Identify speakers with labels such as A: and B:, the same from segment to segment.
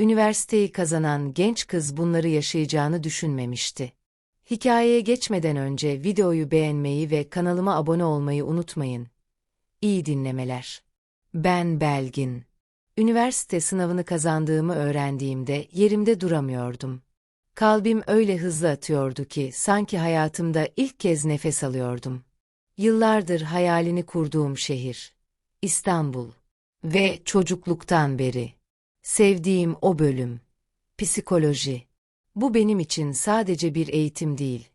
A: Üniversiteyi kazanan genç kız bunları yaşayacağını düşünmemişti. Hikayeye geçmeden önce videoyu beğenmeyi ve kanalıma abone olmayı unutmayın. İyi dinlemeler. Ben Belgin. Üniversite sınavını kazandığımı öğrendiğimde yerimde duramıyordum. Kalbim öyle hızlı atıyordu ki sanki hayatımda ilk kez nefes alıyordum. Yıllardır hayalini kurduğum şehir. İstanbul. Ve çocukluktan beri. Sevdiğim o bölüm. Psikoloji. Bu benim için sadece bir eğitim değil.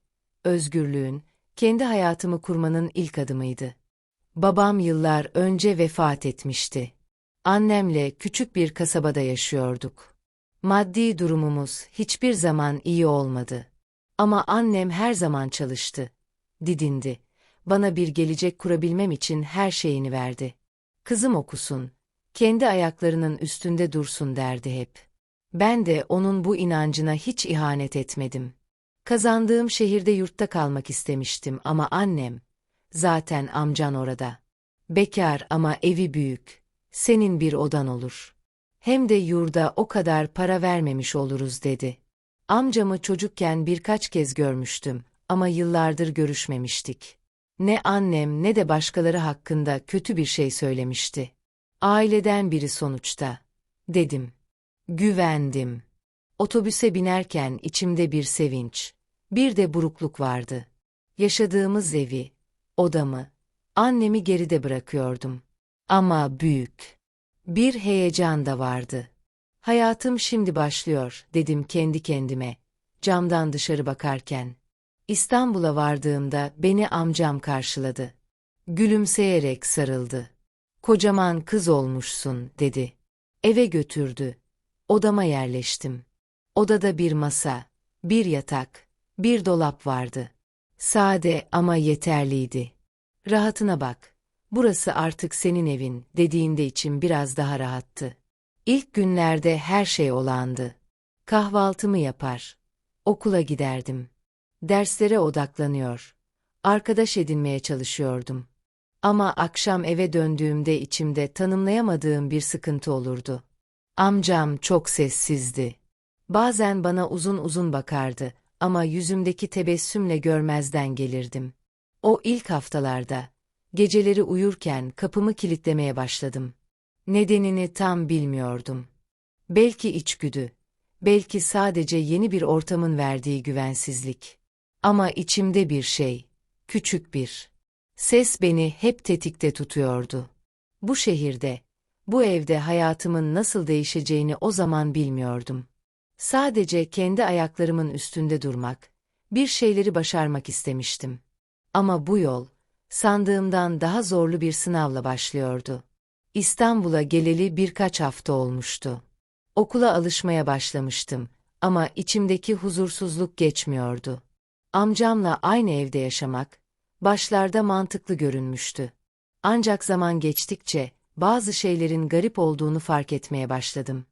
A: Özgürlüğün, kendi hayatımı kurmanın ilk adımıydı. Babam yıllar önce vefat etmişti. Annemle küçük bir kasabada yaşıyorduk. Maddi durumumuz hiçbir zaman iyi olmadı. Ama annem her zaman çalıştı. Didindi. Bana bir gelecek kurabilmem için her şeyini verdi. Kızım okusun, kendi ayaklarının üstünde dursun derdi hep. Ben de onun bu inancına hiç ihanet etmedim. Kazandığım şehirde yurtta kalmak istemiştim ama annem, zaten amcan orada. Bekar ama evi büyük, senin bir odan olur. Hem de yurda o kadar para vermemiş oluruz dedi. Amcamı çocukken birkaç kez görmüştüm ama yıllardır görüşmemiştik. Ne annem ne de başkaları hakkında kötü bir şey söylemişti. Aileden biri sonuçta, dedim. Güvendim. Otobüse binerken içimde bir sevinç, bir de burukluk vardı. Yaşadığımız evi, odamı, annemi geride bırakıyordum. Ama büyük. Bir heyecan da vardı. Hayatım şimdi başlıyor, dedim kendi kendime, camdan dışarı bakarken. İstanbul'a vardığımda beni amcam karşıladı. Gülümseyerek sarıldı. Kocaman kız olmuşsun, dedi. Eve götürdü. Odama yerleştim. Odada bir masa, bir yatak, bir dolap vardı. Sade ama yeterliydi. Rahatına bak. Burası artık senin evin, dediğinde içim biraz daha rahattı. İlk günlerde her şey olağandı. Kahvaltımı yapar. Okula giderdim. Derslere odaklanıyor. Arkadaş edinmeye çalışıyordum. Ama akşam eve döndüğümde içimde tanımlayamadığım bir sıkıntı olurdu. Amcam çok sessizdi. Bazen bana uzun uzun bakardı ama yüzümdeki tebessümle görmezden gelirdim. O ilk haftalarda, geceleri uyurken kapımı kilitlemeye başladım. Nedenini tam bilmiyordum. Belki içgüdü, belki sadece yeni bir ortamın verdiği güvensizlik. Ama içimde bir şey, küçük bir ses beni hep tetikte tutuyordu. Bu şehirde, bu evde hayatımın nasıl değişeceğini o zaman bilmiyordum. Sadece kendi ayaklarımın üstünde durmak, bir şeyleri başarmak istemiştim. Ama bu yol, sandığımdan daha zorlu bir sınavla başlıyordu. İstanbul'a geleli birkaç hafta olmuştu. Okula alışmaya başlamıştım ama içimdeki huzursuzluk geçmiyordu. Amcamla aynı evde yaşamak, başlarda mantıklı görünmüştü. Ancak zaman geçtikçe, bazı şeylerin garip olduğunu fark etmeye başladım.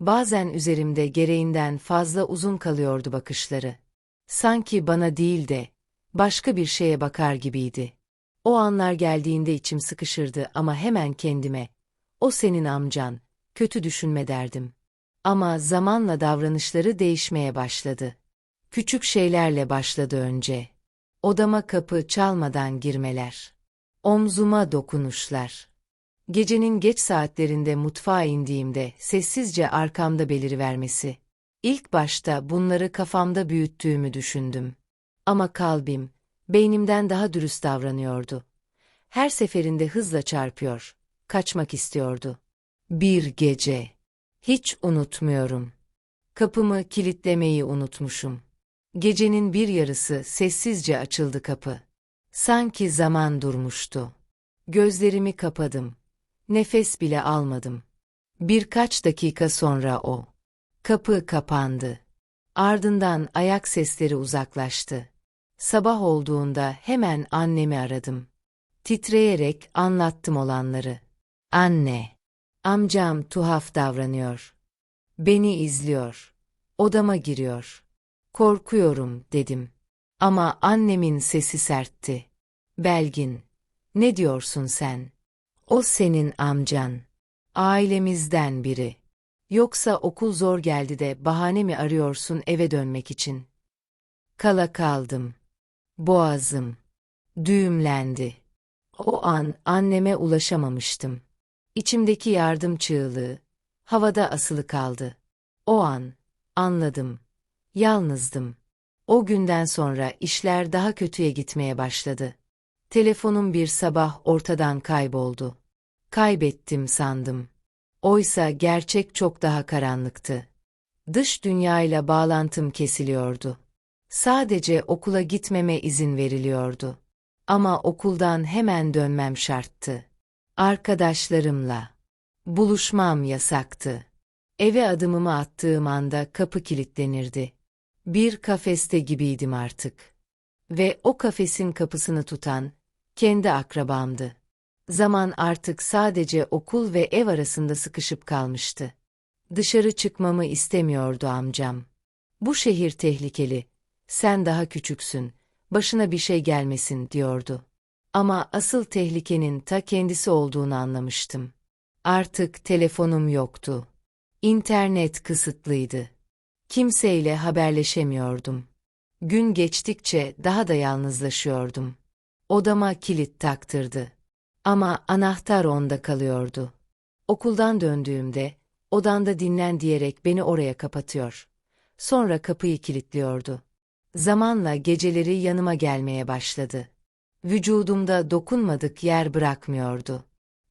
A: Bazen üzerimde gereğinden fazla uzun kalıyordu bakışları. Sanki bana değil de, başka bir şeye bakar gibiydi. O anlar geldiğinde içim sıkışırdı ama hemen kendime, o senin amcan, kötü düşünme derdim. Ama zamanla davranışları değişmeye başladı. Küçük şeylerle başladı önce. Odama kapı çalmadan girmeler. Omzuma dokunuşlar. Gecenin geç saatlerinde mutfağa indiğimde sessizce arkamda belirivermesi. İlk başta bunları kafamda büyüttüğümü düşündüm. Ama kalbim, beynimden daha dürüst davranıyordu. Her seferinde hızla çarpıyor, kaçmak istiyordu. Bir gece. Hiç unutmuyorum. Kapımı kilitlemeyi unutmuşum. Gecenin bir yarısı sessizce açıldı kapı. Sanki zaman durmuştu. Gözlerimi kapadım. Nefes bile almadım. Birkaç dakika sonra o. Kapı kapandı. Ardından ayak sesleri uzaklaştı. Sabah olduğunda hemen annemi aradım. Titreyerek anlattım olanları. Anne, amcam tuhaf davranıyor. Beni izliyor. Odama giriyor. Korkuyorum dedim. Ama annemin sesi sertti. Belgin, ne diyorsun sen? O senin amcan. Ailemizden biri. Yoksa okul zor geldi de bahane mi arıyorsun eve dönmek için? Kala kaldım. Boğazım. Düğümlendi. O an anneme ulaşamamıştım. İçimdeki yardım çığlığı, havada asılı kaldı. O an, anladım. Yalnızdım. O günden sonra işler daha kötüye gitmeye başladı. Telefonum bir sabah ortadan kayboldu. Kaybettim sandım. Oysa gerçek çok daha karanlıktı. Dış dünyayla bağlantım kesiliyordu. Sadece okula gitmeme izin veriliyordu. Ama okuldan hemen dönmem şarttı. Arkadaşlarımla buluşmam yasaktı. Eve adımımı attığım anda kapı kilitlenirdi. Bir kafeste gibiydim artık. Ve o kafesin kapısını tutan kendi akrabamdı. Zaman artık sadece okul ve ev arasında sıkışıp kalmıştı. Dışarı çıkmamı istemiyordu amcam. Bu şehir tehlikeli. Sen daha küçüksün. Başına bir şey gelmesin diyordu. Ama asıl tehlikenin ta kendisi olduğunu anlamıştım. Artık telefonum yoktu. İnternet kısıtlıydı. Kimseyle haberleşemiyordum. Gün geçtikçe daha da yalnızlaşıyordum. Odama kilit taktırdı. Ama anahtar onda kalıyordu. Okuldan döndüğümde, odanda dinlen diyerek beni oraya kapatıyor. Sonra kapıyı kilitliyordu. Zamanla geceleri yanıma gelmeye başladı. Vücudumda dokunmadık yer bırakmıyordu.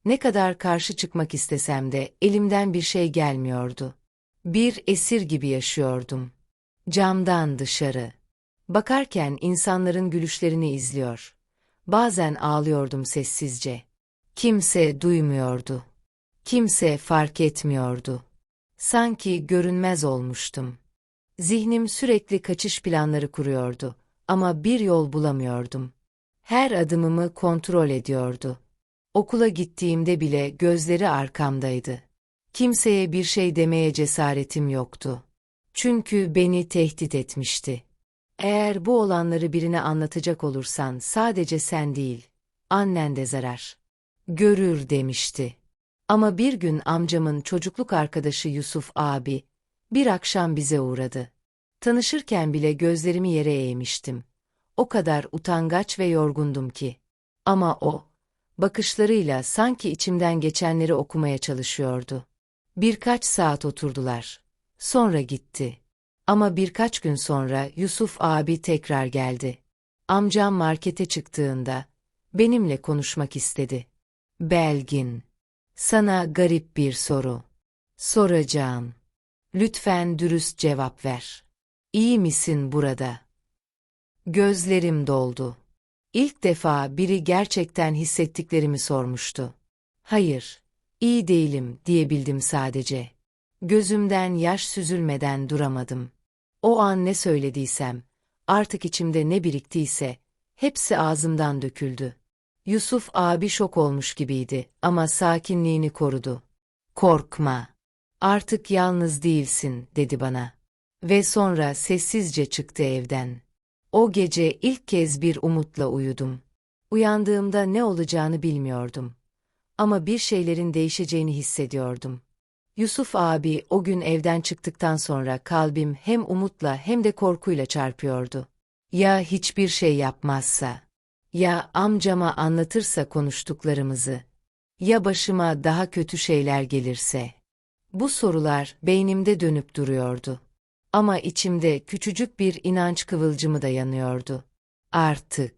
A: Ne kadar karşı çıkmak istesem de elimden bir şey gelmiyordu. Bir esir gibi yaşıyordum. Camdan dışarı. Bakarken insanların gülüşlerini izliyor. Bazen ağlıyordum sessizce. Kimse duymuyordu. Kimse fark etmiyordu. Sanki görünmez olmuştum. Zihnim sürekli kaçış planları kuruyordu ama bir yol bulamıyordum. Her adımımı kontrol ediyordu. Okula gittiğimde bile gözleri arkamdaydı. Kimseye bir şey demeye cesaretim yoktu. Çünkü beni tehdit etmişti. Eğer bu olanları birine anlatacak olursan sadece sen değil, annen de zarar. Görür demişti. Ama bir gün amcamın çocukluk arkadaşı Yusuf abi, bir akşam bize uğradı. Tanışırken bile gözlerimi yere eğmiştim. O kadar utangaç ve yorgundum ki. Ama o, bakışlarıyla sanki içimden geçenleri okumaya çalışıyordu. Birkaç saat oturdular. Sonra gitti. Ama birkaç gün sonra Yusuf abi tekrar geldi. Amcam markete çıktığında benimle konuşmak istedi. Belgin, sana garip bir soru. Soracağım. Lütfen dürüst cevap ver. İyi misin burada? Gözlerim doldu. İlk defa biri gerçekten hissettiklerimi sormuştu. Hayır, iyi değilim diyebildim sadece. Gözümden yaş süzülmeden duramadım. O an ne söylediysem, artık içimde ne biriktiyse, hepsi ağzımdan döküldü. Yusuf abi şok olmuş gibiydi ama sakinliğini korudu. Korkma. Artık yalnız değilsin, dedi bana. Ve sonra sessizce çıktı evden. O gece ilk kez bir umutla uyudum. Uyandığımda ne olacağını bilmiyordum. Ama bir şeylerin değişeceğini hissediyordum. Yusuf abi o gün evden çıktıktan sonra kalbim hem umutla hem de korkuyla çarpıyordu. Ya hiçbir şey yapmazsa? Ya amcama anlatırsa konuştuklarımızı? Ya başıma daha kötü şeyler gelirse? Bu sorular beynimde dönüp duruyordu. Ama içimde küçücük bir inanç kıvılcımı da yanıyordu. Artık.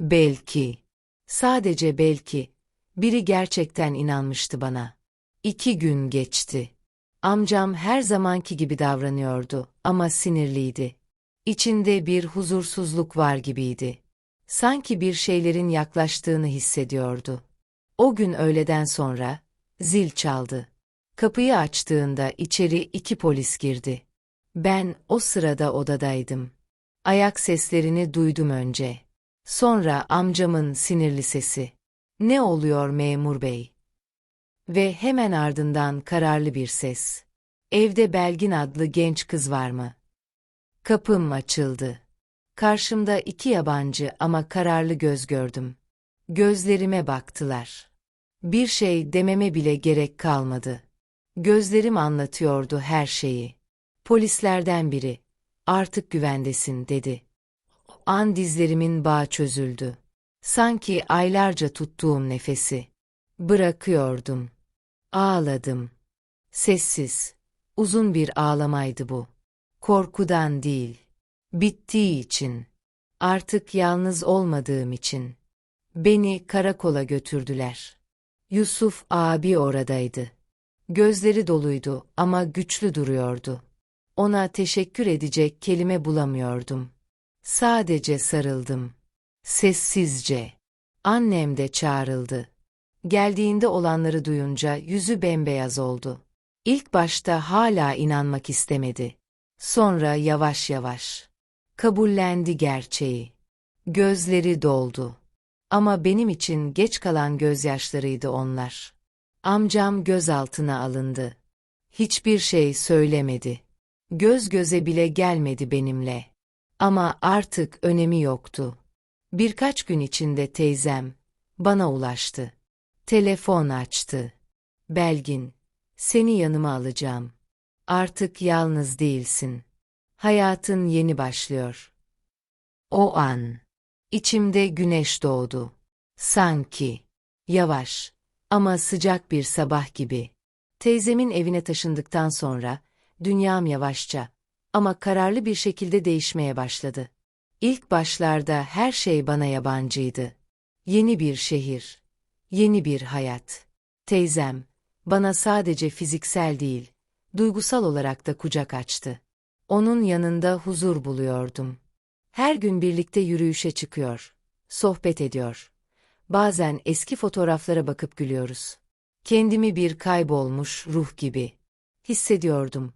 A: Belki. Sadece belki. Biri gerçekten inanmıştı bana. İki gün geçti. Amcam her zamanki gibi davranıyordu ama sinirliydi. İçinde bir huzursuzluk var gibiydi. Sanki bir şeylerin yaklaştığını hissediyordu. O gün öğleden sonra zil çaldı. Kapıyı açtığında içeri iki polis girdi. Ben o sırada odadaydım. Ayak seslerini duydum önce. Sonra amcamın sinirli sesi. Ne oluyor memur bey? Ve hemen ardından kararlı bir ses. Evde Belgin adlı genç kız var mı? Kapım açıldı. Karşımda iki yabancı ama kararlı göz gördüm. Gözlerime baktılar. Bir şey dememe bile gerek kalmadı. Gözlerim anlatıyordu her şeyi. Polislerden biri, artık güvendesin dedi. An dizlerimin bağı çözüldü. Sanki aylarca tuttuğum nefesi. Bırakıyordum. Ağladım. Sessiz, uzun bir ağlamaydı bu. Korkudan değil, bittiği için. Artık yalnız olmadığım için. Beni karakola götürdüler. Yusuf abi oradaydı. Gözleri doluydu ama güçlü duruyordu. Ona teşekkür edecek kelime bulamıyordum. Sadece sarıldım. Sessizce. Annem de çağrıldı. Geldiğinde olanları duyunca yüzü bembeyaz oldu. İlk başta hala inanmak istemedi. Sonra yavaş yavaş. Kabullendi gerçeği. Gözleri doldu. Ama benim için geç kalan gözyaşlarıydı onlar. Amcam gözaltına alındı. Hiçbir şey söylemedi. Göz göze bile gelmedi benimle. Ama artık önemi yoktu. Birkaç gün içinde teyzem bana ulaştı. Telefon açtı. Belgin, seni yanıma alacağım. Artık yalnız değilsin. Hayatın yeni başlıyor. O an, içimde güneş doğdu. Sanki, yavaş ama sıcak bir sabah gibi. Teyzemin evine taşındıktan sonra, dünyam yavaşça ama kararlı bir şekilde değişmeye başladı. İlk başlarda her şey bana yabancıydı. Yeni bir şehir, yeni bir hayat. Teyzem, bana sadece fiziksel değil, duygusal olarak da kucak açtı. Onun yanında huzur buluyordum. Her gün birlikte yürüyüşe çıkıyor, sohbet ediyor. Bazen eski fotoğraflara bakıp gülüyoruz. Kendimi bir kaybolmuş ruh gibi hissediyordum.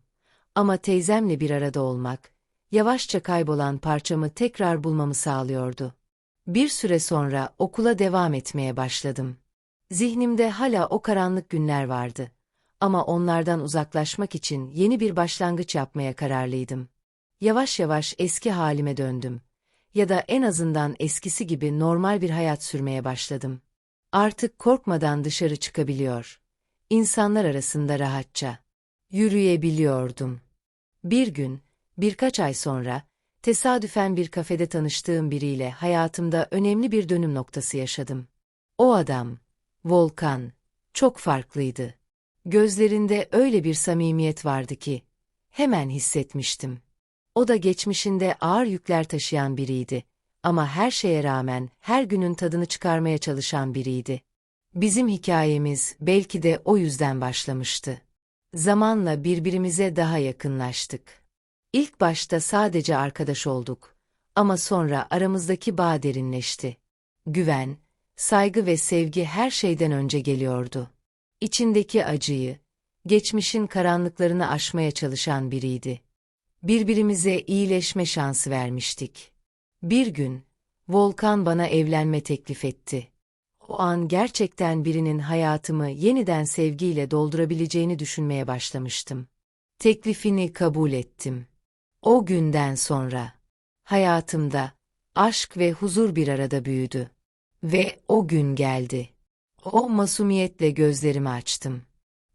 A: Ama teyzemle bir arada olmak, yavaşça kaybolan parçamı tekrar bulmamı sağlıyordu. Bir süre sonra okula devam etmeye başladım. Zihnimde hala o karanlık günler vardı. Ama onlardan uzaklaşmak için yeni bir başlangıç yapmaya kararlıydım. Yavaş yavaş eski halime döndüm. Ya da en azından eskisi gibi normal bir hayat sürmeye başladım. Artık korkmadan dışarı çıkabiliyor. İnsanlar arasında rahatça. Yürüyebiliyordum. Bir gün, birkaç ay sonra, tesadüfen bir kafede tanıştığım biriyle hayatımda önemli bir dönüm noktası yaşadım. O adam, Volkan, çok farklıydı. Gözlerinde öyle bir samimiyet vardı ki, hemen hissetmiştim. O da geçmişinde ağır yükler taşıyan biriydi. Ama her şeye rağmen her günün tadını çıkarmaya çalışan biriydi. Bizim hikayemiz belki de o yüzden başlamıştı. Zamanla birbirimize daha yakınlaştık. İlk başta sadece arkadaş olduk. Ama sonra aramızdaki bağ derinleşti. Güven, saygı ve sevgi her şeyden önce geliyordu. İçindeki acıyı, geçmişin karanlıklarını aşmaya çalışan biriydi. Birbirimize iyileşme şansı vermiştik. Bir gün, Volkan bana evlenme teklif etti. O an gerçekten birinin hayatımı yeniden sevgiyle doldurabileceğini düşünmeye başlamıştım. Teklifini kabul ettim. O günden sonra, hayatımda, aşk ve huzur bir arada büyüdü. Ve o gün geldi. O masumiyetle gözlerimi açtım.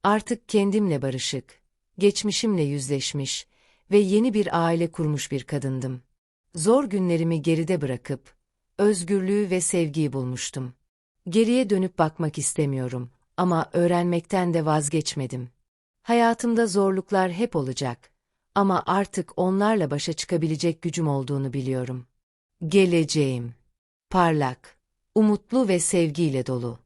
A: Artık kendimle barışık, geçmişimle yüzleşmiş ve yeni bir aile kurmuş bir kadındım. Zor günlerimi geride bırakıp, özgürlüğü ve sevgiyi bulmuştum. Geriye dönüp bakmak istemiyorum ama öğrenmekten de vazgeçmedim. Hayatımda zorluklar hep olacak ama artık onlarla başa çıkabilecek gücüm olduğunu biliyorum. Geleceğim parlak, umutlu ve sevgiyle dolu.